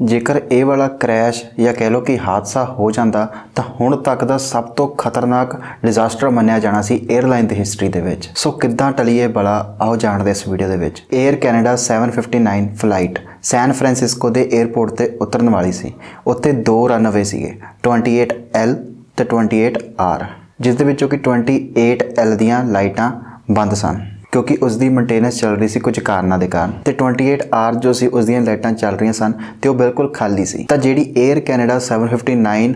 ਜੇਕਰ ਇਹ ਵਾਲਾ ਕ੍ਰੈਸ਼ ਜਾਂ ਕਹਿ ਲਓ ਕਿ ਹਾਦਸਾ ਹੋ ਜਾਂਦਾ, ਤਾਂ ਹੁਣ ਤੱਕ ਦਾ ਸਭ ਤੋਂ ਖਤਰਨਾਕ ਡਿਜ਼ਾਸਟਰ ਮੰਨਿਆ ਜਾਣਾ ਸੀ 에ਅਰਲਾਈਨ ਦੀ ਹਿਸਟਰੀ ਦੇ ਵਿੱਚ। ਸੋ ਕਿੱਦਾਂ ਟਲੀਏ ਬਲਾ, ਆਓ ਜਾਣਦੇ ਇਸ ਵੀਡੀਓ ਦੇ ਵਿੱਚ। Air Canada 759 flight San Francisco ਦੇ 에ਅਰਪੋਰਟ ਤੇ ਉਤਰਨ ਵਾਲੀ ਸੀ। ਉੱਥੇ ਦੋ ਰਨਵੇ ਸੀਗੇ 28L ਤੇ 28R ਜਿਸ ਦੇ ਵਿੱਚੋਂ ਕਿ 28L ਦੀਆਂ ਲਾਈਟਾਂ ਬੰਦ ਸਨ। ਕਿਉਂਕਿ ਉਸ ਦੀ ਮੇਨਟੇਨੈਂਸ ਚੱਲ ਰਹੀ ਸੀ ਕੁਝ ਕਾਰਨਾਂ ਦੇ ਕਾਰਨ। ਤੇ 28R ਜੋ ਸੀ ਉਸ ਦੀਆਂ ਲਾਈਟਾਂ ਚੱਲ ਰਹੀਆਂ ਸਨ ਤੇ ਉਹ ਬਿਲਕੁਲ ਖਾਲੀ ਸੀ। ਤਾਂ ਜਿਹੜੀ 에ਅਰ ਕੈਨੇਡਾ 759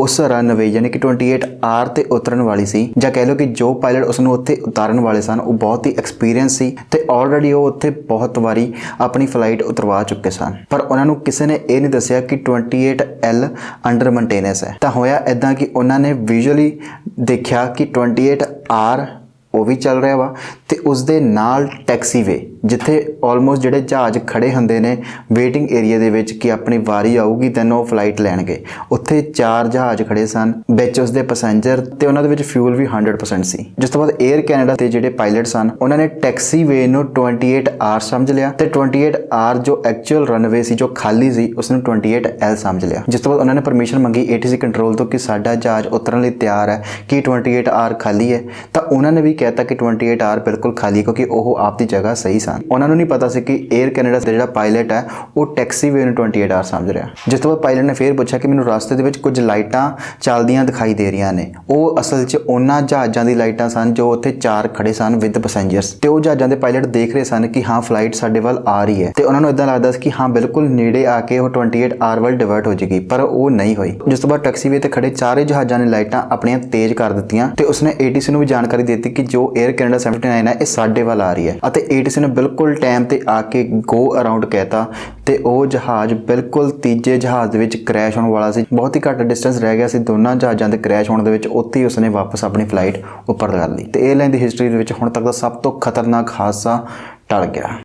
ਉਸ ਰਨਵੇ ਯਾਨੀ ਕਿ 28R ਤੇ ਉਤਰਨ ਵਾਲੀ ਸੀ ਜਾਂ ਕਹਿ ਲਓ ਕਿ ਜੋ ਪਾਇਲਟ ਉਸ ਨੂੰ ਉੱਥੇ ਉਤਾਰਨ ਵਾਲੇ ਸਨ, ਉਹ ਬਹੁਤ ਹੀ ਐਕਸਪੀਰੀਅੰਸ ਸੀ ਤੇ ਆਲਰੇਡੀ ਉਹ ਉੱਥੇ ਬਹੁਤ ਵਾਰੀ ਆਪਣੀ ਫਲਾਈਟ ਉਤਰਵਾ ਚੁੱਕੇ ਸਨ। ਪਰ ਉਹਨਾਂ ਨੂੰ ਕਿਸੇ ਨੇ ਇਹ ਨਹੀਂ ਦੱਸਿਆ ਕਿ 28L ਅੰਡਰ ਮੇਨਟੇਨੈਂਸ ਹੈ। ਤਾਂ ਹੋਇਆ ਇਦਾਂ ਕਿ ਉਹਨਾਂ ਨੇ ਵਿਜ਼ੂਅਲੀ ਦੇਖਿਆ ਕਿ 28R ਉਹ ਵੀ ਚੱਲ ਰਿਹਾ ਵਾ ਤੇ ਉਸ ਦੇ ਨਾਲ ਟੈਕਸੀ ਵੇ, ਜਿੱਥੇ ਆਲਮੋਸਟ ਜਿਹੜੇ ਜਹਾਜ਼ ਖੜੇ ਹੁੰਦੇ ਨੇ ਵੇਟਿੰਗ ਏਰੀਆ ਦੇ ਵਿੱਚ ਕਿ ਆਪਣੀ ਵਾਰੀ ਆਊਗੀ ਤੈਨੂੰ ਉਹ ਫਲਾਈਟ ਲੈਣਗੇ। ਉੱਥੇ ਚਾਰ ਜਹਾਜ਼ ਖੜੇ ਸਨ, ਵਿੱਚ ਉਸ ਦੇ ਪੈਸੇਂਜਰ ਤੇ ਉਹਨਾਂ ਦੇ ਵਿੱਚ ਫਿਊਲ ਵੀ 100% ਸੀ। ਜਿਸ ਤੋਂ ਬਾਅਦ 에ਅਰ ਕੈਨੇਡਾ ਦੇ ਜਿਹੜੇ ਪਾਇਲਟ ਸਨ, ਉਹਨਾਂ ਨੇ ਟੈਕਸੀ ਟੈਕਸੀਵੇ ਨੂੰ 28R ਸਮਝ ਲਿਆ ਤੇ 28R ਜੋ ਐਕਚੁਅਲ ਰਨਵੇ ਸੀ, ਜੋ ਖਾਲੀ ਸੀ ਉਸ ਨੂੰ 28L ਸਮਝ ਲਿਆ। ਜਿਸ ਤੋਂ ਬਾਅਦ ਉਹਨਾਂ ਨੇ ਪਰਮਿਸ਼ਨ ਮੰਗੀ ATC ਕੰਟਰੋਲ ਤੋਂ ਕਿ ਸਾਡਾ ਜਹਾਜ਼ ਉਤਰਨ ਲਈ ਤਿਆਰ ਹੈ, ਕਿ 28R ਖਾਲੀ ਹੈ। ਤਾਂ ਉਹਨਾਂ ਨੇ ਵੀ ਕਹਿਤਾ ਕਿ 28R ਬਿਲਕੁਲ ਖਾਲੀ ਕਿਉਂਕਿ ਉਹ ਆਪਦੀ ਜਗ੍ਹਾ ਸਹੀ ਸਨ। ਉਹਨਾਂ ਨੂੰ ਨਹੀਂ ਪਤਾ ਸੀ ਕਿ 에ਅਰ ਕੈਨੇਡਾ ਦਾ ਜਿਹੜਾ ਪਾਇਲਟ ਹੈ, ਉਹ ਟੈਕਸੀਵੇ ਨੂੰ 28R ਸਮਝ ਰਿਹਾ। ਜਿਸ ਤੋਂ ਬਾਅਦ ਪਾਇਲਟ ਨੇ ਫੇਰ ਪੁੱਛਿਆ ਕਿ ਮੈਨੂੰ ਰਸਤੇ ਦੇ ਵਿੱਚ ਕੁਝ ਲਾਈਟਾਂ ਚੱਲਦੀਆਂ ਦਿਖਾਈ ਦੇ ਰਹੀਆਂ ਨੇ। ਉਹ ਅਸਲ 'ਚ ਉਹਨਾਂ ਜਹਾਜ਼ਾਂ ਦੀ ਲਾਈਟਾਂ ਸਨ ਜੋ ਉੱਥੇ ਚਾਰ ਖੜੇ ਸਨ ਵਿਦ ਪੈਸੇਂਜਰਸ ਤੇ ਉਹ ਜਹਾਜ਼ਾਂ ਦੇ ਪਾਇਲਟ ਦੇਖ ਰਹੇ ਸਨ ਕਿ ਹਾਂ ਫਲਾਈਟ ਸਾਡੇ ਵੱਲ ਆ ਰਹੀ ਹੈ। ਤੇ ਉਹਨਾਂ ਨੂੰ ਇਦਾਂ ਲੱਗਦਾ ਸੀ ਕਿ ਹਾਂ, ਬਿਲਕੁਲ ਨੇੜੇ ਆ ਕੇ ਉਹ 28R ਵੱਲ ਡਿਵਰਟ ਹੋ ਜਾਏਗੀ ਪਰ ਉਹ ਨਹੀਂ ਹੋਈ। ਜਿਸ ਤੋਂ ਬਾਅਦ ਟੈਕਸੀਵੇ ਤੇ ਖੜੇ ਚਾਰੇ ਜਹਾਜ਼ਾਂ ਨੇ ਲਾਈਟਾਂ ਆਪਣੀਆਂ ਤੇਜ਼ ਕਰ ਦਿੱਤੀਆਂ। ਤੇ ਉਸਨੇ ATC ਨੂੰ ਵੀ ਜਾਣਕਾਰੀ ਦਿੱਤੀ ਕਿ ਜੋ 에ਅਰ ਕੈਨੇਡਾ 79 ਹੈ, ਇਹ ਸਾਡੇ ਵੱਲ ਆ ਰਹੀ ਹੈ। ਅਤੇ ATC ਨੇ ਬਿਲਕੁਲ ਟਾਈਮ ਤੇ ਆ ਕੇ ਗੋ ਅਰਾਊਂਡ ਕਹਿਤਾ ਤੇ ਉਹ ਜਹਾਜ਼ ਬਿਲਕੁਲ ਤੀਜੇ ਜਹਾਜ਼ ਦੇ ਵਿੱਚ ਕ੍ਰੈਸ਼ ਹੋਣ ਵਾਲਾ ਸੀ। ਬਹੁਤ ਹੀ ਘੱਟ ਡਿਸਟੈਂਸ ਰਹਿ ਗਿਆ ਸੀ। ਦੋਨਾਂ ਜਹਾਜ਼ਾਂ ਦੇ ਕ੍ਰੈਸ਼ ਹੋਣ ਦੇ ਵਿੱਚ ਉੱਥੇ ਹੀ ਉਸਨੇ ਵਾਪਸ ਆਪਣੀ ਫਲਾਈਟ ਉੱਪਰ ਲਗਾ ਲਈ। ਤੇ 에ਅਰਲਾਈਨ ਦੀ ਹਿਸਟਰੀ ਦੇ ਵਿੱਚ ਹੁਣ ਤੱਕ ਦਾ ਸਭ ਤੋਂ ਖਤਰਨਾਕ ਹਾਦਸਾ ਟਲ ਗਿਆ।